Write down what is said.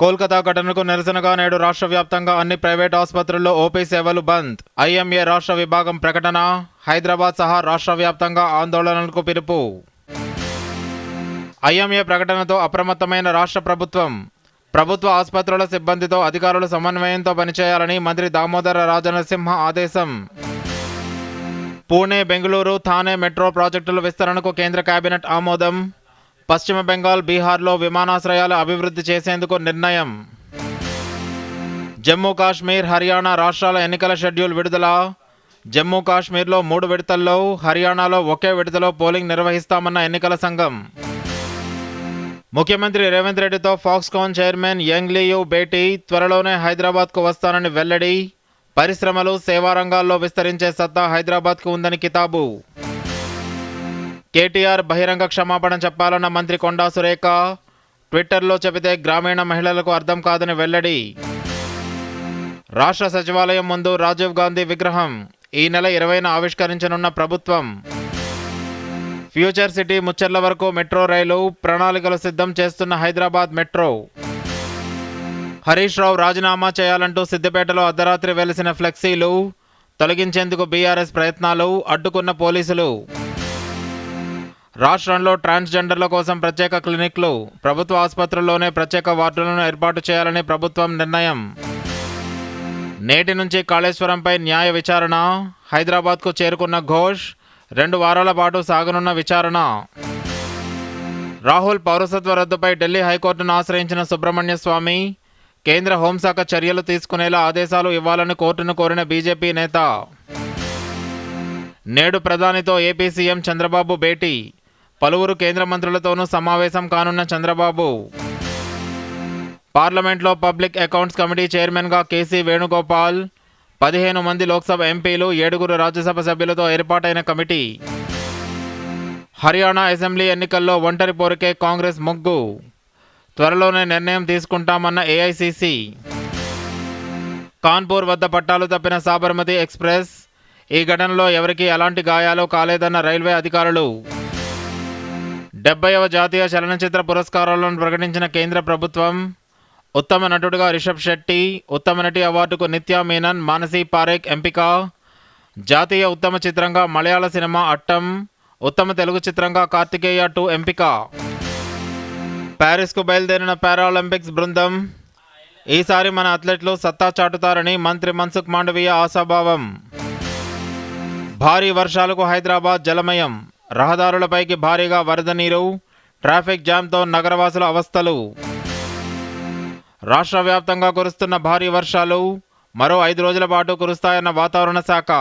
కోల్కతా ఘటనకు నిరసనగా నేడు రాష్ట్ర వ్యాప్తంగా అన్ని ప్రైవేట్ ఆసుపత్రుల్లో ఓపీ సేవలు బంద్. ఐఎంఏ రాష్ట్ర విభాగం ప్రకటన హైదరాబాద్ సహా రాష్ట్ర వ్యాప్తంగా ఆందోళనలకు పిలుపు. ఐఎంఏ ప్రకటనతో అప్రమత్తమైన రాష్ట్ర ప్రభుత్వం. ప్రభుత్వ ఆసుపత్రుల సిబ్బందితో అధికారులు సమన్వయంతో పనిచేయాలని మంత్రి దామోదర రాజనరసింహ ఆదేశం. పూణే బెంగళూరు థానే మెట్రో ప్రాజెక్టుల విస్తరణకు కేంద్ర కేబినెట్ ఆమోదం. పశ్చిమ బెంగాల్ బీహార్లో విమానాశ్రయాలు అభివృద్ధి చేసేందుకు నిర్ణయం. జమ్మూ కాశ్మీర్ హర్యానా రాష్ట్రాల ఎన్నికల షెడ్యూల్ విడుదల. జమ్మూ కాశ్మీర్లో మూడు విడతల్లో హర్యానాలో ఒకే విడతలో పోలింగ్ నిర్వహిస్తామన్న ఎన్నికల సంఘం. ముఖ్యమంత్రి రేవంత్ రెడ్డితో ఫాక్స్కాన్ చైర్మన్ యంగ్లియు భేటీ త్వరలోనే హైదరాబాద్కు వస్తానని వెల్లడి. పరిశ్రమలు సేవారంగాల్లో విస్తరించే సత్తా హైదరాబాద్కు ఉందని కితాబు. కేటీఆర్ బహిరంగ క్షమాపణ చెప్పాలన్న మంత్రి కొండా సురేఖ ట్విట్టర్లో చెబితే గ్రామీణ మహిళలకు అర్థం కాదని వెల్లడి. రాష్ట్ర సచివాలయం ముందు రాజీవ్ గాంధీ విగ్రహం. ఈ నెల ఇరవైన ఆవిష్కరించనున్న ప్రభుత్వం. ఫ్యూచర్ సిటీ ముచ్చర్ల వరకు మెట్రో రైలు ప్రణాళికలు సిద్ధం చేస్తున్న హైదరాబాద్ మెట్రో. హరీష్ రావు రాజీనామా చేయాలంటూ సిద్దిపేటలో అర్ధరాత్రి వెలిసిన ఫ్లెక్సీలు తొలగించేందుకు బీఆర్ఎస్ ప్రయత్నాలు అడ్డుకున్న పోలీసులు. రాష్ట్రంలో ట్రాన్స్జెండర్ల కోసం ప్రత్యేక క్లినిక్లు ప్రభుత్వ ఆసుపత్రుల్లోనే ప్రత్యేక వార్డులను ఏర్పాటు చేయాలని ప్రభుత్వం నిర్ణయం. నేటి నుంచి కాళేశ్వరంపై న్యాయ విచారణ హైదరాబాద్కు చేరుకున్న ఘోష్ రెండు వారాల పాటు సాగనున్న విచారణ. రాహుల్ పౌరసత్వ రద్దుపై ఢిల్లీ హైకోర్టును ఆశ్రయించిన సుబ్రహ్మణ్య స్వామి కేంద్ర హోంశాఖ చర్యలు తీసుకునేలా ఆదేశాలు ఇవ్వాలని కోర్టును కోరిన బీజేపీ నేత. నేడు ప్రధానితో ఏపీ సీఎం చంద్రబాబు భేటీ. పలువురు కేంద్ర మంత్రులతోనూ సమావేశం కానున్న చంద్రబాబు. పార్లమెంట్లో పబ్లిక్ అకౌంట్స్ కమిటీ చైర్మన్గా కేసీ వేణుగోపాల్ పదిహేను మంది లోక్సభ ఎంపీలు ఏడుగురు రాజ్యసభ సభ్యులతో ఏర్పాటైన కమిటీ. హర్యానా అసెంబ్లీ ఎన్నికల్లో ఒంటరి పోరుకే కాంగ్రెస్ మొగ్గు. త్వరలోనే నిర్ణయం తీసుకుంటామన్న ఏఐసిసి. కాన్పూర్ వద్ద పట్టాలు తప్పిన సాబర్మతి ఎక్స్ప్రెస్ ఈ ఘటనలో ఎవరికీ ఎలాంటి గాయాలు కాలేదన్న రైల్వే అధికారులు. డెబ్బైవ జాతీయ చలనచిత్ర పురస్కారాలను ప్రకటించిన కేంద్ర ప్రభుత్వం ఉత్తమ నటుడిగా రిషబ్ శెట్టి ఉత్తమ నటి అవార్డుకు నిత్యా మీనన్ మానసీ పారేక్ ఎంపిక జాతీయ ఉత్తమ చిత్రంగా మలయాళ సినిమా అట్టం ఉత్తమ తెలుగు చిత్రంగా కార్తికేయ టూ ఎంపిక. ప్యారిస్కు బయలుదేరిన పారాలింపిక్స్ బృందం ఈసారి మన అథ్లెట్లు సత్తా చాటుతారని మంత్రి మన్సుఖ్ మాండవీయ ఆశాభావం. భారీ వర్షాలకు హైదరాబాద్ జలమయం. రహదారులపైకి భారీగా వరద నీరు ట్రాఫిక్ జామ్తో నగరవాసుల అవస్థలు. రాష్ట్ర వ్యాప్తంగా కురుస్తున్న భారీ వర్షాలు మరో ఐదు రోజుల పాటు కురుస్తాయన్న వాతావరణ శాఖ.